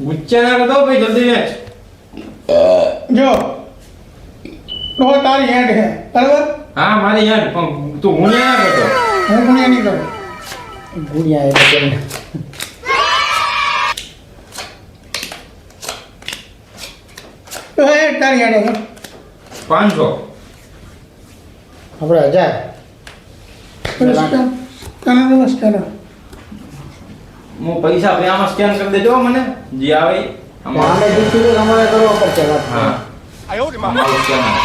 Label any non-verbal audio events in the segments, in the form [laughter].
ગુચ્ચા ના કરતો ભાઈ જલ્દી વેચ. જો. તો તારી હેડ હે બરાબર? હા મારી હેડ પણ તું હું ના કરતો. હું ગુણ્યા નહીં કરું. ગુણ્યા એટલે. તો તારી હેડ હે. પાંચસો. આપણે હજાર. નમસ્કાર. નમસ્કાર. હું પૈસા આપે આમાં સ્કેન કરી દેજો મને. જે આવે અમારે દીકરી તો તમારે કરવા પડશે વાત. હા. આમાં scan આવે.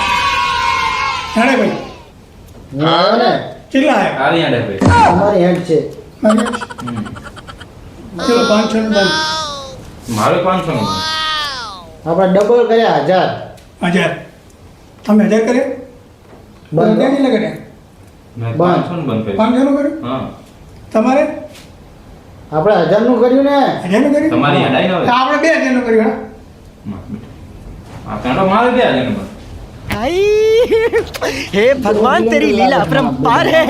જાણે ભાઈ. ના આવે ને કેટલા હે આરી આડે ભાઈ. અમારી હેડ છે. ચલો પાંચસો નું બંધ. મારે પાંચસો નું આપણે ડબલ કર્યા હજાર. હજાર. તમે હજાર કરે બંધ. લગાડ્યા? બંધ. પાંચસો નું બંધ કર્યું. પાંચસો નું કર્યું? હા. તમારે? આપણે હજારનું કર્યું ને? હજારનું કર્યું? તમારી અઢાઈ આપણે બે હજારનું કર્યું હે? ભગવાન તેરી લીલા પરંપાર હે.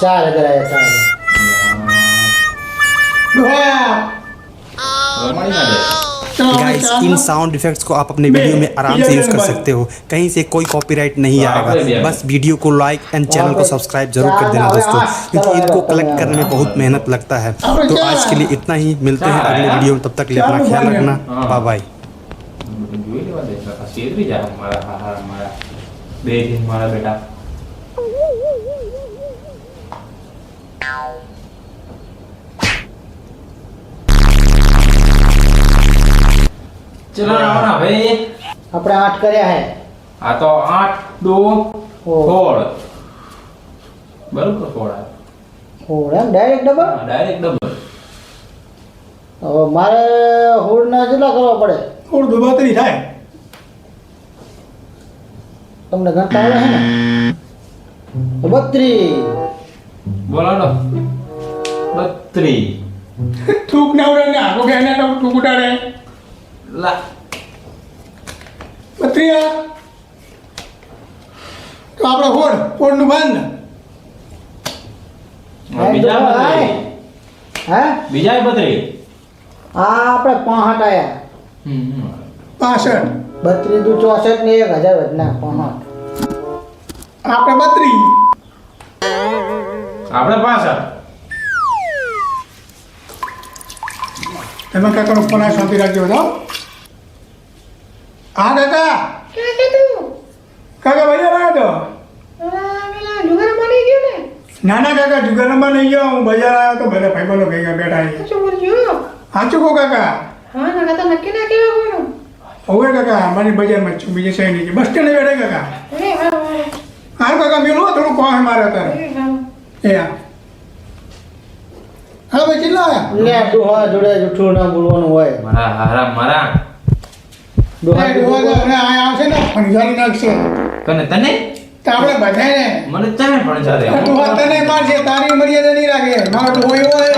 ચાર હજાર આવ્યા ચાર હજાર. गाइस इन साउंड इफेक्ट्स को आप अपने वीडियो में आराम से यूज़ कर सकते हो। कहीं से कोई कॉपीराइट नहीं आएगा। बस वीडियो को लाइक एंड चैनल को सब्सक्राइब ज़रूर कर देना दोस्तों क्योंकि इनको कलेक्ट करने में बहुत मेहनत लगता है। तो, तो आज के लिए इतना ही। मिलते हैं अगले वीडियो में। तब तक लिए अपना ख्याल रखना। बाय बाय हमारा हमारा बेटा। ચલો આવના ભાઈ આપણે આઠ કર્યા હે. આ તો આઠ દો. સોળ. બરોબર સોળ. હોળ એમ? ડાયરેક્ટ ડબલ હા ડાયરેક્ટ ડબલ હવે મારે હોળના કેટલા કરવા પડે? થોડું દુબાતરી થાય. તમને ગણતા આવડે છે ને? બત્રી બોલાડો બત્રી [laughs] થૂક ના ઉડે ને આખો કે એને થૂક ઉડાડે. લા બત્રીયા તો આપણે ફોન હોડનું બાંધ બીજા બત્રી હે બીજા પત્રી આ આપણે પાંહઠ આયા. પાસઠ બત્રીસ દુ ચોસઠ ને એક હજાર વધના પાંહઠ આપણે બત્રી આપણે પાસઠ તમે કાકાનો ફોન આ શાંતિ રાખજો તો હા કાકા. કાકા બજાર આવ્યો તો? નાના કાકા જુગારમાં નહીં ગયો. હું બજાર આવ્યો તો બધા બોલો ભેગા બેઠા છે. સાચું કહો કાકા. હવે કાકા અમારી બજારમાં છું બીજે સાઈડ નહીં બસ સ્ટેન્ડ બેઠા કાકા. હા કાકા મેલું હો, થોડું કોણ મારે અત્યારે? એ હા. હા ભાઈ કેટલા આવ્યા? જોડે જૂઠું ના બોલવાનું હોય. મારા હારા મારા. ડોહા ડોહા અહીંયા આવશે ને ફણગારી નાખશે. કને તને? તો આપણે બધાને મને ડોહા તને મારશે તારી મર્યાદા નહીં રાખે. મારો ડોહો એવો છે.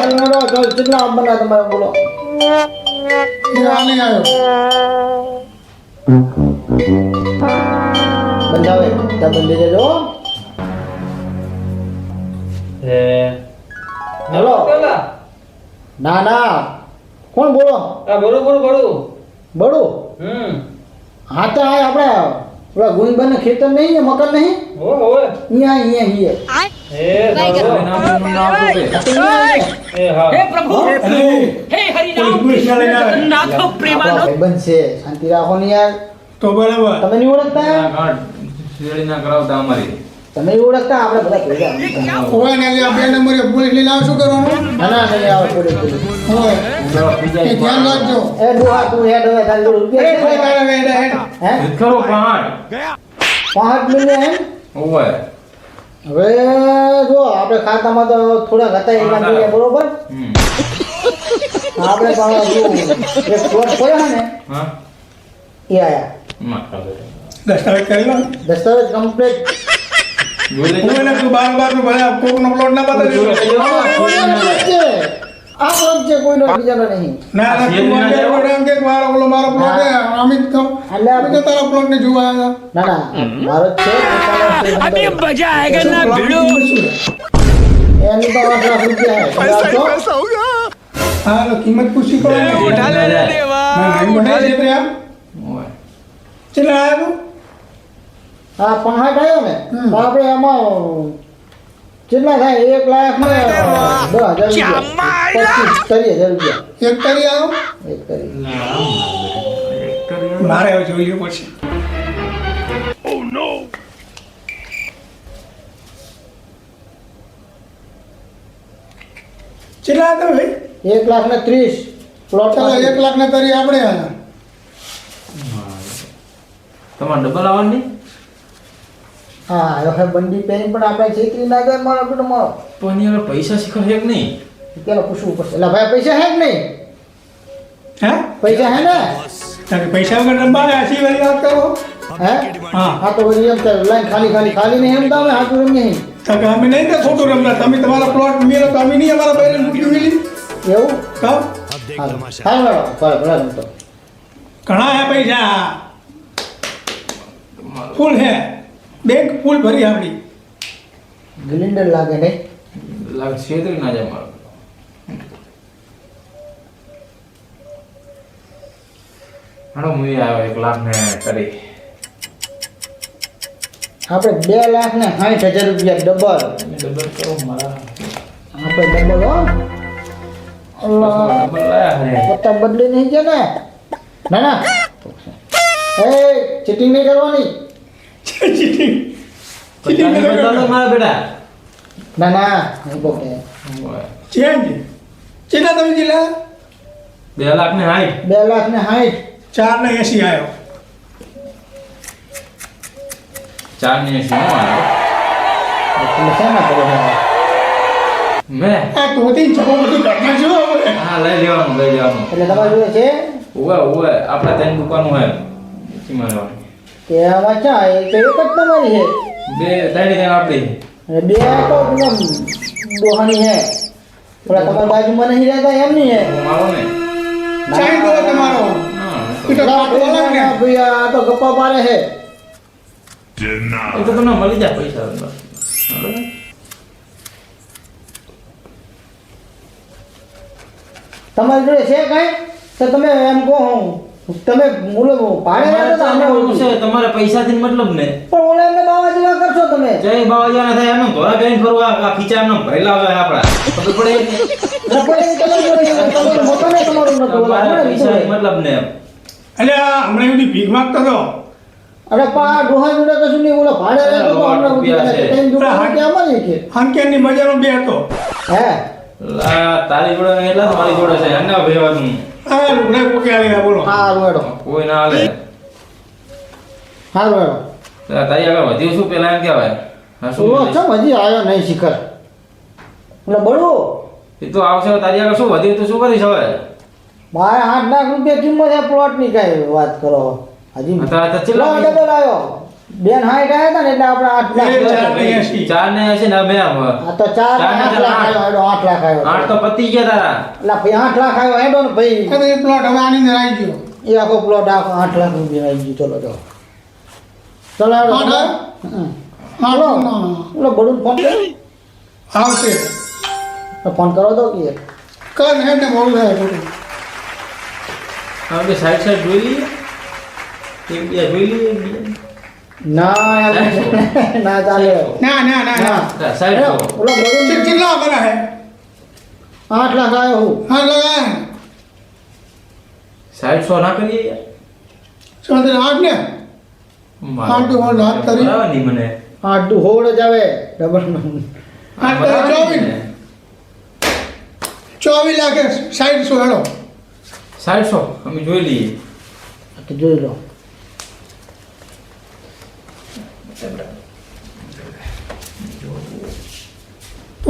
તમારે બોલો. આ નહીં આવ્યો. બંધાવે ત્યાં બંધી દેજો હેલો. ના ના. કોણ બોલો? બરોબર બરોબર બડું હમ હા તો આ આપણા પેલા ગુણબન ખેતર નહીં ને મકાન નહીં ઓ ઓ અહીંયા અહીંયા અહીંયા હે ભગવાન નામ નામ હે હા હે પ્રભુ હે પ્રભુ હે હરિ નામ નાથો પ્રેમાનો ભાઈબંધ છે શાંતિ રાખો ને યાર તો બરાબર તમે નહીં ઓળખતા ના ગાંઠ શેરી ના કરાવતા અમારી તમે નહીં ઓળખતા આપણે બધા ભેગા હોય. ને આ બે નંબરે પોલીસ લઈને આવ શું કરવાનું? ના ના નહીં આવે થોડે થોડે હોય. ચલો, બીજા એ ધ્યાન રાખજો. એ ડોહા તું હેડ હવે તારી જોડે એ કોઈ છે? તારે હેડ હે? ખરો પાંચ પાંચ મિલિયન એમ હોય હવે જો આપણે ખાતામાં તો થોડા હતા એના જોઈએ બરોબર? આપણે પણ એક ફ્લોટ પડ્યો ને હા. એ આયા. દસ્તાવેજ કરી લો. દસ્તાવેજ કમ્પ્લીટ. હું એને બાર બારનું ભલે આ પ્લોટ છે. કોઈનો બીજાનો નહીં. મારો મારો અમિત તો. એટલે હાલો કિંમત પૂછી પડે ઉઠા લે રે દેવા. ઉઠા આવ્યું હા પહાટ આવ્યો ને. તો આપણે એમાં કેટલા થાય? એક લાખ ને દસ હજાર રૂપિયા. પચીસ ત્રીસ હજાર રૂપિયા. એક તારી આવ્યો એક કરી મારે જોઈએ જોઈ લેવું પડશે. કેટલા હતા ભાઈ? એક લાખ ને ત્રીસ. પ્લોટ એક લાખ ને તરી આપણે તમારે ડબલ આવવાની? હા હવે બંડી પેન પણ આપણે છેતરી ના જાય મારા બેટો મારો. પણ આગળ પૈસા શીખો કે નહીં? ચાલો પૂછવું પડશે. એટલે ભાઈ પૈસા હે કે નહીં? હે? પૈસા હે ને? તારે પૈસા વગર રમવા આસી વાળી વાત કરો. હે? હા. હા તો વળી એમ કરે લાઈન ખાલી ખાલી ખાલી નહીં એમ તમે હાથું એમ નહીં તો કે અમે નહીં તો ખોટું રમતા. તમે તમારા પ્લોટ મેળો તો અમે નહીં અમારા પહેલે મૂકી મિલી એવું? તો? હાલ ભલે ભલે એમ તો. ઘણા હે પૈસા? ફૂલ હે. બેંક ફૂલ ભરી આવડી ગ્લિન્ડર લાગે ને? લાગે છેતરી ના જાય મારો. હાડો મુવી આવ્યો એક લાખ ને કરી. આપણે બે લાખ ને સાઠ હજાર રૂપિયા ડબલ. ડબલ કરો મારા. આપણે ડબલ હો. પત્તા બદલી નહીં ને. ના ના. એ ચીટિંગ નહીં કરવાની ચીટિંગ પચાસ ને બદલાવો મારા બેટા ના ના નહીં ઓય. ચેન્જ કેટલા તમે જીલા બે લાખ ને હાઈટ. બે લાખ ને સાઠ ચાર ને એસી આવ્યો ચાર ને એસી નો આવ્યો? મેં આ ધોતી ચકો બધું ઘરમાં જો હા લઈ લેવાનું લઈ લેવાનું એટલે તમારે જોઈએ છે. ઓવે ઓવે આપણે ત્રણ દુકાનો હે એમાં લેવાનું કે આમાં ચા એ તો એક જ તમારી છે. બે દાડી ને આપણી. બે તો એકદમ દોહાની છે. પેલા તમારી બાજુમાં નહીં રહેતા એમ નહીં છે. મારો ને. ચાઈ બોલો તમારો. તો ગપ્પા મારે છે. એ તો તમને મળી જાય પૈસા તમારી જોડે છે કઈ? તો તમે એમ કહો હું. તમે તમારે અમે ચાલવાનું ઓળખી. છે તમારે પૈસાથી મતલબ ને. પણ ઓલા એમને બાવા જેવા કરશો તમે. જય બાવાજાના થાય એમ ધોરા બેન ફરવા આ ખીચા એમ ભરેલા હોય આપડા ખબર પડે? તમારી તમારું તમારું તમારે મતલબ ને. એટલે આ હમણાં એમની ભીખ માંગતો હતો? અરે પા ડોહા જોડે કશું નહીં બોલો ભાડે રહેતો તો હમણાં રૂપિયા છે. મળી હંકેની મજાનો બે હતો. હે? લા, તારી જોડે એટલે મારી તમારી જોડે છે. એને ભેવાનું આ લુગડા કોકે બોલો સારું હેડો કોઈ ના હેડો તારી આગળ વધ્યું શું પેલા એમ કહેવાય હા, શું ઓલો ચમ હજી આવ્યો નહીં શિખર ઓલો બળું એ તો આવશે તારી આગળ શું વધ્યું તો શું કરીશ હવે મારે આઠ લાખ રૂપિયા કિંમત છે પ્લોટની કઈ વાત કરો હજી આ આ ડબલ આવ્યો બેન હાઈટ આવ્યા હતા ને એટલે આપણે આઠ લાખ ચાર ને એસી. ના ને. આ તો ચાર આઠ લાખ. આવ્યો આઠ લાખ આવ્યો આઠ તો પતી ગયા તારા. એટલે ભાઈ આઠ લાખ આવ્યો હેડો ને ભાઈ. આ તો એ પ્લોટ હવે આની અંદર આવી ગયો. એ આખો પ્લોટ આખો આઠ લાખ રૂપિયા આવી ગયો. ચલો જો ચલો હાલો. હા. ના. ઓલો બળું ફોન કરે. આવશે. તો ફોન કરો તો કે. કર હે ને મોડું થાય ખોટું હવે સાઈડ સાઈડ જોઈ લઈએ. એક બે જોઈ લઈએ બીજા. ના ના ચાલે. ના ના ના ના. જો. ઓલો ચે- કેટલા બના હે? આઠ લાખ આયો હું. હા લગાય સાઈડ સો ના કરીએ યાર. ચોતેર આઠ ને. મારો આઠ તો હોળ હાથ કરી. બરાબર મને? આઠ ટુ હોળ જ આવે. ડબલ આઠ તો બરાબર ચોવીસ. ચોવીસ લાખે સાઈડ સો હેડો. સાઈડ સો અમે જોઈ લઈએ. તો જોઈ લો.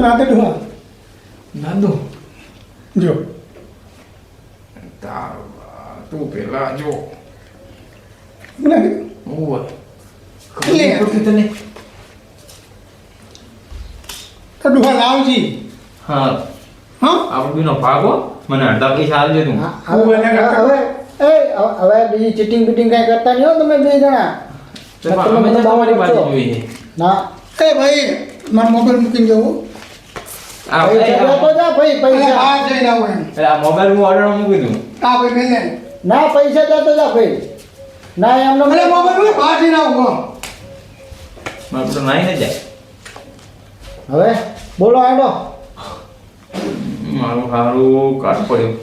રાતે ઢોળા જો. તું પેલા જો. તને. લાવજી. હા. હા? આપણે ભાગો મને અડધા પૈસા આલજે તું. હા, હવે હવે એ હવે બીજી ચીટિંગ બીટિંગ કઈ કરતા નહીં હો તમે બે જણા. તો તો તમારી બાજુ જોઈએ. ના. એ ભાઈ મારો મોબાઈલ મૂકીને જવું. ના પૈસા દેતો જા ભાઈ. ના એમને અરે મોબાઈલ બહાર જઈને આવું. તો નાઈ ને જાય. હવે બોલો આડો મારું સારું કાઢ પડ્યું.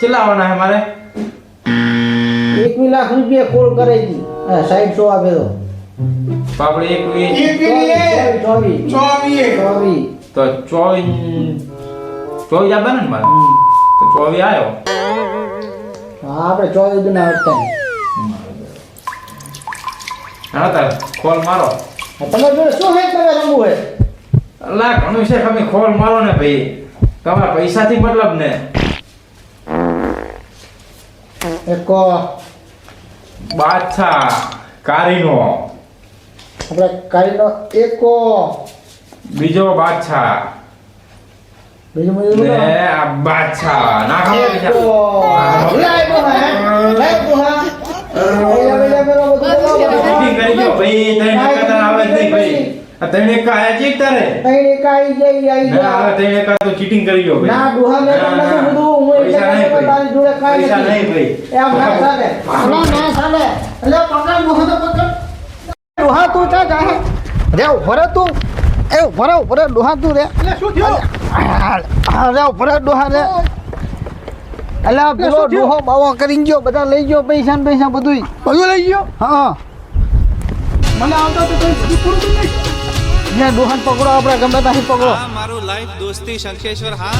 કેટલા આવવાના છે મારે? એકવી લાખ રૂપિયા કોલ કરાવી છે સાઈડ સો આપે તો. આપણે એક વી- એક પેલી એ ચોવીસ ચોવીસ. તો ચોવીસ ચોવીસ આપે ને મારે? તો ચોવીસ આવ્યો હા આપણે ચોવીસ દિન આવતા હા તાર ખોલ મારો. તમે જોડે શું તમે રમવું હે અલા ઘણું છે તમે ખોલ મારો ને ભાઈ. તમારા પૈસાથી મતલબ ને. એક બાદશાહ કારીનો. આપણે કાઢીનો એકો. બીજો બાદશાહ. બીજો બીજું ને આ બાદશાહ. ના ખાવા એકો તો હે. બધું કરી ગયો ભાઈ તને આવે નહીં ભાઈ. તારે? જઈ આઈ ના જા આવે તને એકા તો ચીટિંગ કરી ગયો ભાઈ. ના ડોહા મેં તમને ના. બધું હું એટલે પૈસા નહીં કાંઈ તારી જોડે કાંઈ નહીં ભાઈ. એ આમ ના ચાલે. ના ના ચાલે. એટલે પકડ ડોહા તો પકડ. ડોહા તું ચા જા રે ઉભરે તું. એ ઉભરે ઉભરે ડોહા તું રે. એટલે શું થયું? હા રે ઉભરે ડોહા રે. અલા પેલો ડોહો બાવો કરી ગયો બધા લઈ ગયો પૈસા ને પૈસા બધું બધું લઈ ગયો? હા. મને આવતા તો કઈ પૂરું નહીં. ને ડોહાને પકડો આપણે ગમે ત્યાંથી પકડો. મારું લાઈફ દોસ્તી શંખેશ્વર હા.